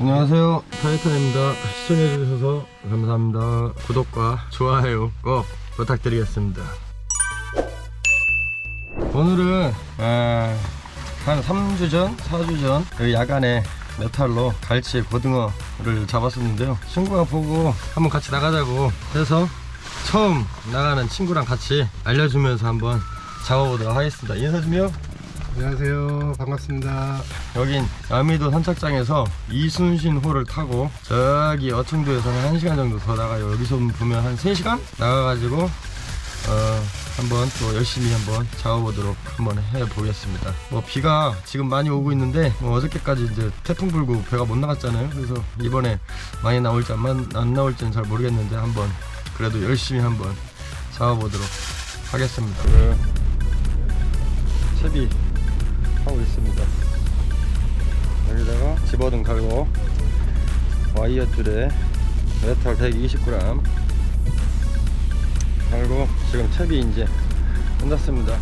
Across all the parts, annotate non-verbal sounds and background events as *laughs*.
안녕하세요. 타이탄입니다. 시청해주셔서 감사합니다. 구독과 좋아요 꼭 부탁드리겠습니다. 오늘은 아, 한 3주 전 4주 전 야간에 메탈로 갈치 고등어를 잡았었는데요. 친구가 보고 한번 같이 나가자고 해서 처음 나가는 친구랑 같이 알려주면서 한번 잡아보도록 하겠습니다. 인사 좀요? 안녕하세요. 반갑습니다. 여긴 아미도 선착장에서 이순신 호를 타고 저기 어청도에서는 1시간 정도 더 나가요. 여기서 보면 한 3시간 나가가지고 어 한번 또 열심히 한번 잡아보도록 한번 해보겠습니다. 뭐 비가 지금 많이 오고 있는데 뭐 어저께까지 이제 태풍 불고 배가 못 나갔잖아요. 그래서 이번에 많이 나올지 안, 만- 안 나올지는 잘 모르겠는데 한번 그래도 열심히 한번 잡아보도록 하겠습니다. 그 채비 하고 있습니다 여기다가 집어등 달고 와이어 줄에 메탈 120g 달고 지금 채비 이제 끝났습니다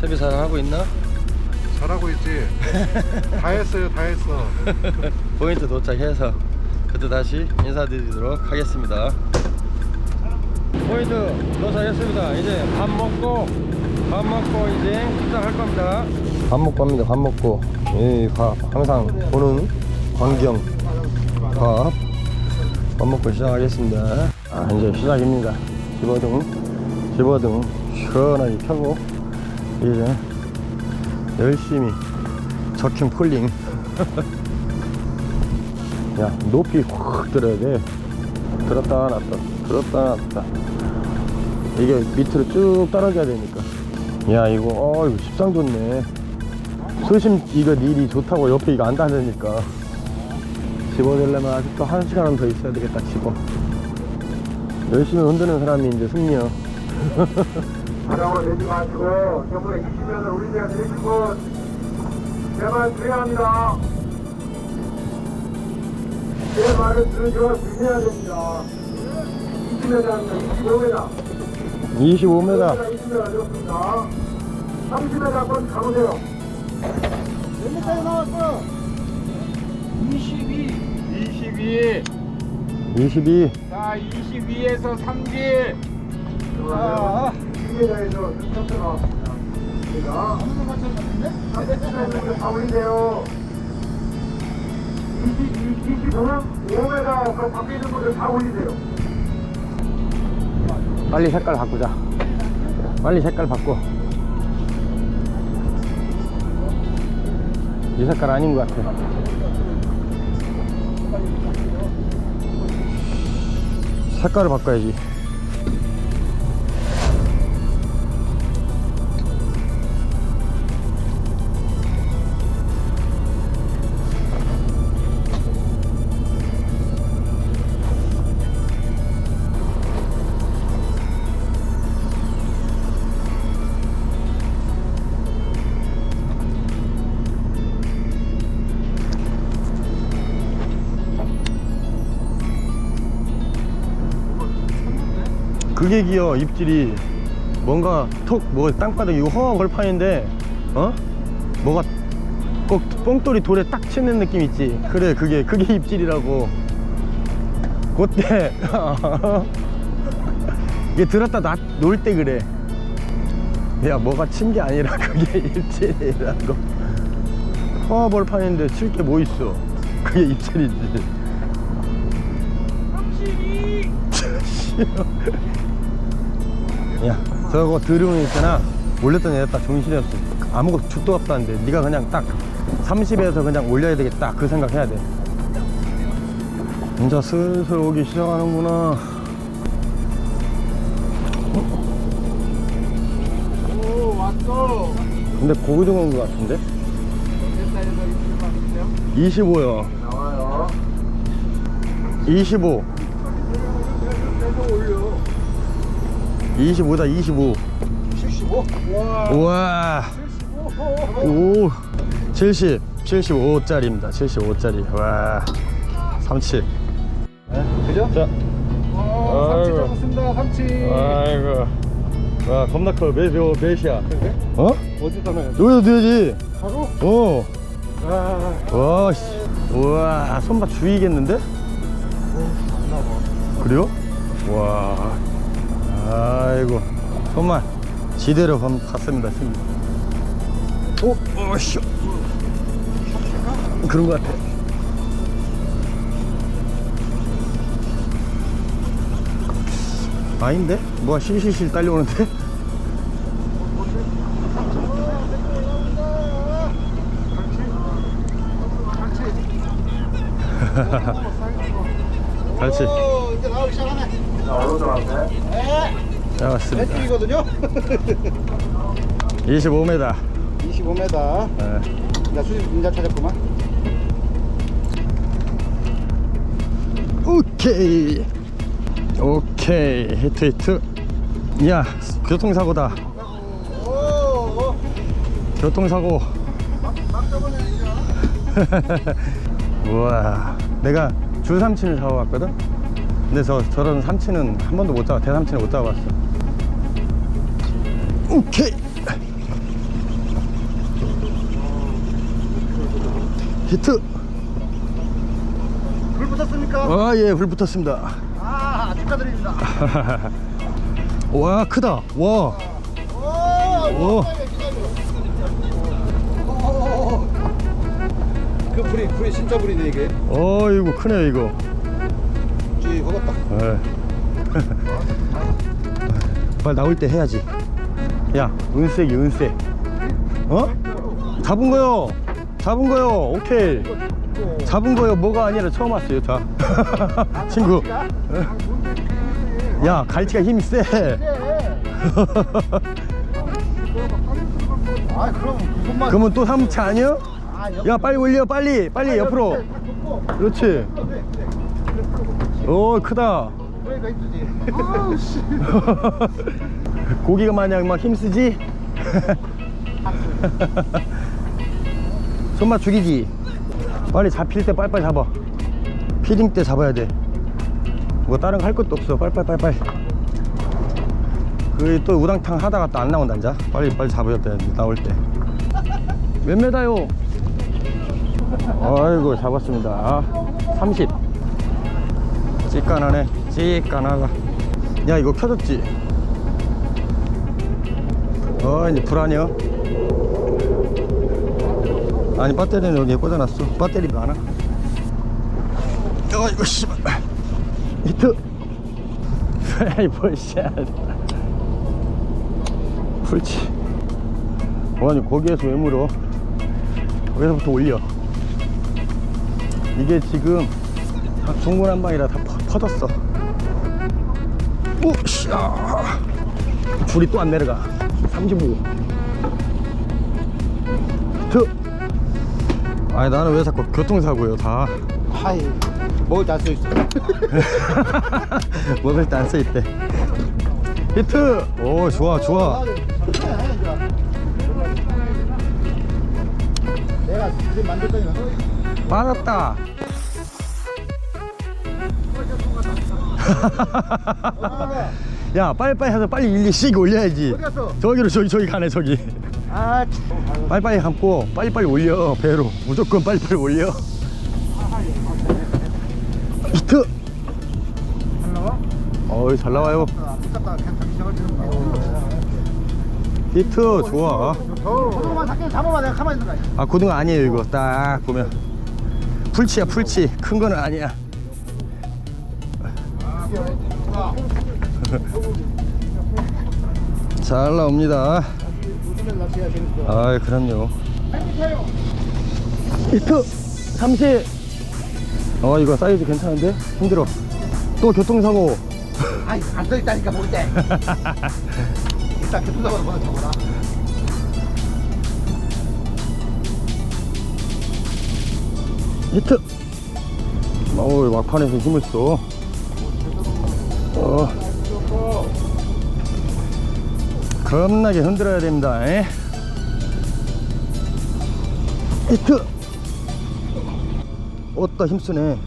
채비 잘 하고 있나? 잘하고 있지? *laughs* 다 했어요. 다 했어. *laughs* 포인트 도착해서 그때 다시 인사드리도록 하겠습니다 포인트 도착했습니다 이제 밥 먹고 밥 먹고 이제 시작할 겁니다 밥 먹고 합니다. 밥 먹고. 이 밥, 항상 보는 광경. 밥, 밥 먹고 시작하겠습니다. 아 이제 시작입니다. 집어등. 집어등. 시원하게 켜고. 이제 열심히 적힌 폴링. *laughs* 야 높이 확 들어야 돼. 들었다 놨다. 들었다 놨다. 이게 밑으로 쭉 떨어져야 되니까. 야 이거 어 이거 십상 좋네 수심 이거 닐이 좋다고 옆에 이거 안 닿으니까 집어내려면 아직도 한 시간은 더 있어야 되겠다 집어 열심히 흔드는 사람이 이제 승리야 *laughs* 바닥으로 내지 마시고 저번에 20년을 우리 제가 드리시고 제발 드려야 합니다. 제 말을 들으시고 주셔야 됩니다. 20m입니다. 25m. 25m 20m 어렵습니다. 30m 한번 가보세요. 몇 미터에 나왔어? 22. 22. 22 자, 22에서 30. 자, 2m에서 3점 나왔습니다. 제가 아무도 맞췄는데? 300m에서 다 올리세요. 20, 25는 5m 그 밖에 있는 분들 다 올리세요. 빨리 색깔 바꾸자 빨리 색깔 바꿔 이 색깔 아닌 것 같아 색깔을 바꿔야지 그게 기어 입질이. 뭔가 톡 뭐 땅바닥에 이거 허한 걸판인데 어? 뭐가 꼭 뽕돌이 돌에 딱 치는 느낌 있지? 그래 그게 그게 입질이라고. 그때 *laughs* 이게 들었다 놓을 때 그래. 야 뭐가 친 게 아니라 *laughs* 그게 입질이라고. 허벌판인데 칠 게 뭐 있어? 그게 입질이지. 32 *laughs* 야 저거 드론 있잖아 올렸다 내렸다 정신이 없어 아무것도 죽도 없다는데 네가 그냥 딱 30에서 그냥 올려야 되겠다 그 생각 해야 돼 이제 슬슬 오기 시작하는구나 오, 왔어. 근데 온것 같은데 몇 살에서 입질 받으세요? 25요 나와요. 25 25다 25 75? 와. 우와 75. 오 70, 75짜리입니다. 75짜리. 와, 삼치. 그죠? 자, 어, 삼치 아이고. 잡았습니다. 삼치. 아이고. 와, 겁나 커. 몇, 몇, 몇이야? 어? 어디서 나요? 여기다 넣어야지. 바로? 어. 아, 와, 씨. 우와 손맛 죽이겠는데? 그래요? 와 아이고 손맛 지대로 감- 갔습니다 승 오, 오씨 그런 것 같아 아닌데? 뭐가 실실실 딸려오는데? *laughs* 그렇지 오, 이제 나오기 시작하네. 잘 왔습니다 햇빛이거든요. 25m 25m. 네. *laughs* 나 수직 인자 찾았구만. 오케이 오케이 히트 히트 야 교통사고다 오, 교통사고 *laughs* 우와 내가 줄삼치를 잡아봤거든 근데 저 저런 삼치는 한 번도 못 잡아 대삼치는 못 잡아봤어 오케이 히트 불 붙었습니까? 아예 불 붙었습니다 아, 축하드립니다. *laughs* 와 크다 와 오, 오. 그 불이 불이 진짜 불이네 이게. 어이구 크네 이거 쥐 먹었다. 예. *laughs* 빨리 나올 때 해야지. 야 은색이 은색 어? 잡은 거요. 잡은 거요. 오케이. 잡은 거요. 뭐가 아니라 처음 왔어요 자 *laughs* 친구. 야 갈치가 힘이 세. 아, 그럼 그것만. 그러면 또 삼치 아니야? 아, 야 빨리 올려 빨리. 빨리 옆으로. 그렇지 오 크다 그러니까. 아, 씨. 고기가 마냥 막 힘쓰지? *laughs* 손맛 죽이지? 빨리 잡힐 때 빨리빨리 잡아 피딩 때 잡아야 돼뭐 다른 거 할 것도 없어 빨리빨리 그또 우당탕 하다가 또 안 나온다 이제 빨리 빨리 잡아야 돼 나올 때몇 메다요? 아이고 잡았습니다 30 찌까나네. 찌까나가. 야 이거 켜졌지? 어 이제 불안해요. 아니 배터리는 여기에 꽂아놨어. 배터리 많아 어 이거 씨발. 히트. 페이버샷 풀치 아니 거기에서 왜 물어? 거기서부터 올려. 이게 지금 다 중구난방이라 다 퍼- 퍼졌어 오씨야 줄이 또 안 내려가 35 저. 아니 나는 왜 자꾸 교통사고요 다 하이. 먹을 때 안 써 있어. *laughs* 먹을 때 안 써있대 히트 오 좋아 좋아 내가 지금 만들 거니까. 맞았다 *laughs* 야 빨리빨리 해서 빨리 일리 씩 올려야지. 어디 갔어? 저기로 저기 저기 가네 저기. 아, 빨리빨리 감고 빨리빨리 올려 배로. 무조건 빨리빨리 올려. 히트. 안 나와? 어이 잘 나와요. 그냥 잡기 시작할 히트 좋아. 고등어만 잡긴 잡아봐. 내가 가만히 있는 거야. 아 고등어 아니에요 이거. 딱 보면. 풀치야 풀치. 큰 거는 아니야 *laughs* 잘 나옵니다. 아이 그럼요 히트 30 어 이거 사이즈 괜찮은데? 힘들어 또 교통사고 아이, 안 써있다니까, 볼 때. *laughs* 일단 교통사고도 먼저 적어라. 히트 어우 막판에서 힘을 써 어. 겁나게 흔들어야 됩니다. 에? 히트 어따 힘쓰네.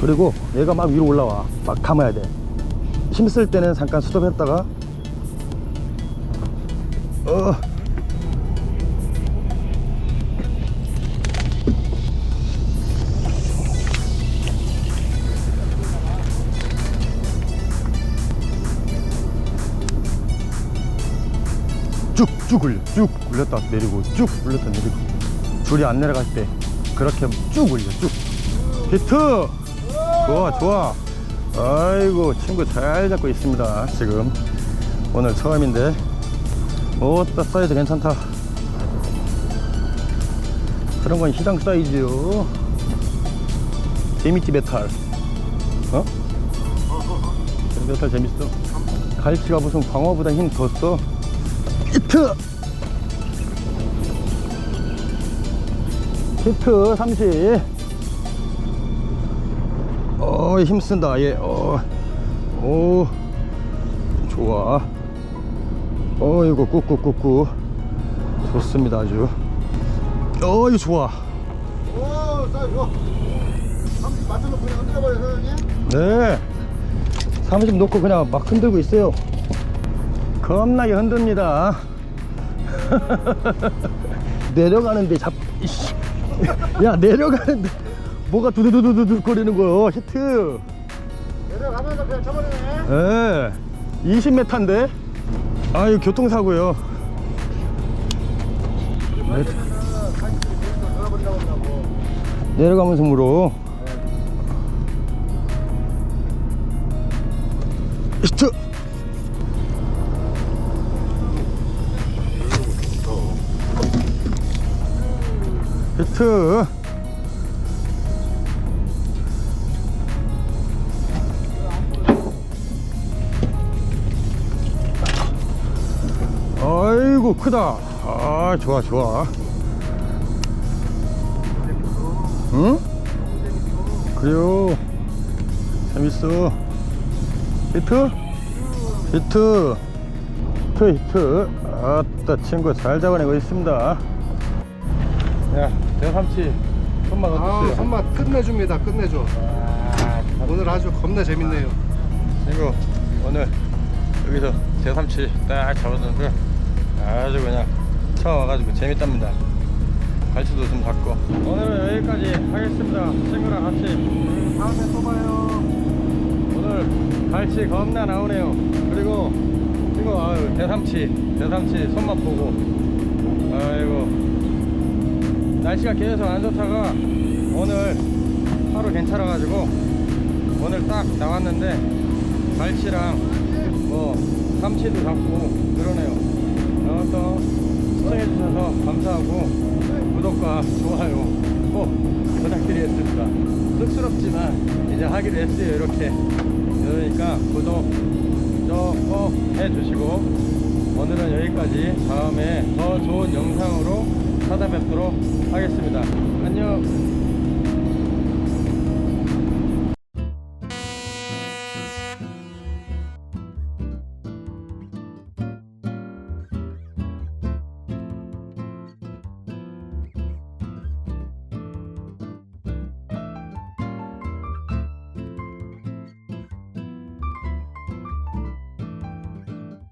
그리고 얘가 막 위로 올라와. 막 감아야 돼. 힘쓸 때는 잠깐 스톱했다가. 어 쭉 올려 쭉 올렸다 내리고 쭉 올렸다 내리고. 줄이 안 내려갈 때 그렇게 쭉 올려 쭉. 히트! 좋아 좋아. 아이고 친구 잘 잡고 있습니다 지금. 오늘 처음인데. 오따 사이즈 괜찮다. 그런 건 시장 사이즈요. 재밌지 메탈? 어? 메탈 재밌어? 갈치가 무슨 광어보다 힘 더 써. 히트! 히트 30. 어, 힘쓴다, 얘. 어, 오, 좋아. 어, 이거 꾹꾹꾹꾹. 좋습니다, 아주. 어, 이거 좋아. 오, 나 이거. 한번 맞춰놓고 그냥 흔들어버려, 사장님. 네. 30 놓고 그냥 막 흔들고 있어요. 겁나게 흔듭니다. *laughs* 내려가는데 잡, 이씨. 야, 내려가는데 뭐가 두두두두두 거리는 거요. 히트. 내려가면서 그냥 쳐버리네. 예. 20m인데? 아유, 교통사고요. 네. 내려가면서 물어. 히트! 히트! 아이고 크다. 아 좋아 좋아. 응? 그래요. 재밌어. 히트? 히트. 히트 히트. 아따 친구 잘 잡아내고 있습니다. 야 대삼치 손맛 아, 어땠어요? 손맛 끝내줍니다. 끝내줘. 오늘 아주 겁나 재밌네요. 친구 오늘 여기서 대삼치 딱 잡았는데 아주 그냥 처음 와가지고 재밌답니다 갈치도 좀 잡고 오늘은 여기까지 하겠습니다 친구랑 같이 다음에 또 봐요. 오늘 갈치 겁나 나오네요 그리고 친구 아유 대삼치 대삼치 손맛 보고 아이고 날씨가 계속 안 좋다가 오늘 하루 괜찮아가지고 오늘 딱 나왔는데 갈치랑 뭐 삼치도 잡고 그러네요. 아무튼 시청해주셔서 감사하고 구독과 좋아요 꼭 부탁드리겠습니다. 쑥스럽지만 이제 하기로 했어요 이렇게. 그러니까 구독 저꼭 해주시고 오늘은 여기까지. 다음에 더 좋은 영상으로 찾아뵙도록 하겠습니다. 안녕